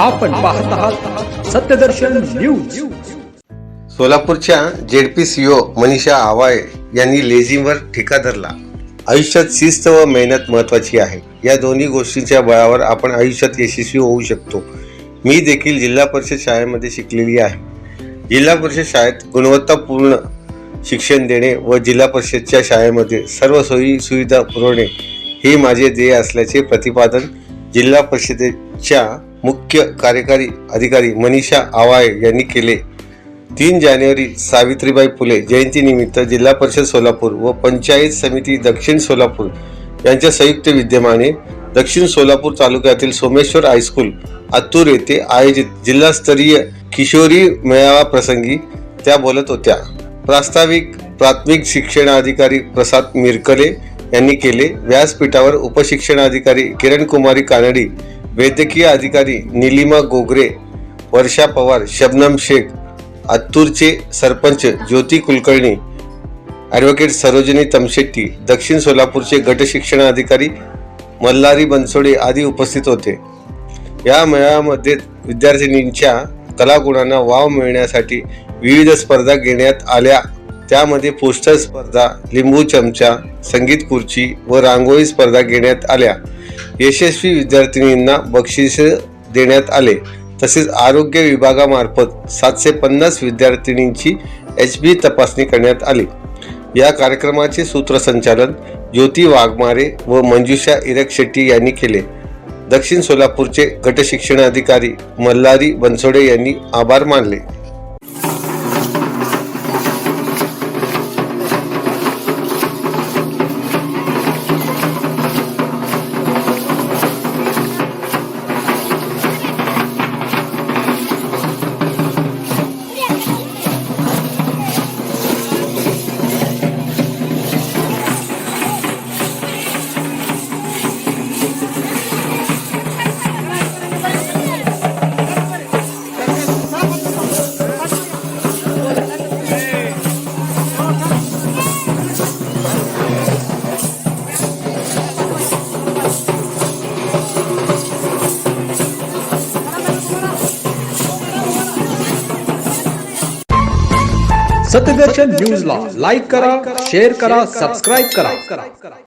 आपण पाहत आहात सत्यदर्शन न्यूज. सोलापूरच्या जेडपी सीओ मनीषा आवाळे यांनी लेझीमवर ठेका धरला. आयुष्यात शिस्त व मेहनत महत्वाची आहे. या दोन्ही गोष्टींच्या बळावर आपण आयुष्यात यशस्वी होऊ शकतो. मी देखील जिल्हा परिषद शाळेमध्ये शिकलेली आहे. जिल्हा परिषद शाळेत गुणवत्तापूर्ण शिक्षण देणे व जिल्हा परिषदच्या शाळेमध्ये सर्व सोयी सुविधा पुरवणे हे माझे ध्येय असल्याचे प्रतिपादन जिल्हा परिषदेच्या मुख्य कार्यकारी अधिकारी मनीषा आवाळे यांनी केले. तीन जानेवारी सावित्रीबाई फुले जयंतीनिमित्त जिल्हा परिषद सोलापूर व पंचायत समिती दक्षिण सोलापूर यांच्या संयुक्त विद्यमाने दक्षिण सोलापूर तालुक्यातील सोमेश्वर हायस्कूल आतूर येथे आयोजित जिल्हास्तरीय किशोरी मेळावा प्रसंगी त्या बोलत होत्या. प्रास्ताविक प्राथमिक शिक्षणाधिकारी प्रसाद मिरकले यांनी केले व्यासपीठावर उपशिक्षणाधिकारी किरण कुमारी कानडी वैद्यकीय अधिकारी निलिमा गोगरे वर्षा पवार शबनम शेख आत्तूरचे सरपंच ज्योती कुलकर्णी ॲडव्होकेट सरोजिनी तमशेट्टी दक्षिण सोलापूरचे गटशिक्षण अधिकारी मल्हारी बनसोडे आदी उपस्थित होते. या मेळाव्यामध्ये विद्यार्थिनींच्या कलागुणांना वाव मिळण्यासाठी विविध स्पर्धा घेण्यात आल्या. त्यामध्ये पोस्टर स्पर्धा लिंबू चमचा संगीत खुर्ची व रांगोळी स्पर्धा घेण्यात आल्या. यशस्वी विद्यार्थिनींना बक्षीस देण्यात आले. तसेच आरोग्य विभागामार्फत सातशे पन्नास विद्यार्थिनींची एच बी तपासणी करण्यात आली. या कार्यक्रमाचे सूत्रसंचालन ज्योती वाघमारे व मंजुषा इरक शेट्टी यांनी केले. दक्षिण सोलापूरचे गटशिक्षणाधिकारी मल्हारी बनसोडे यांनी आभार मानले. सत्यदर्शन न्यूजला लाईक करा शेअर करा सबस्क्राईब करा.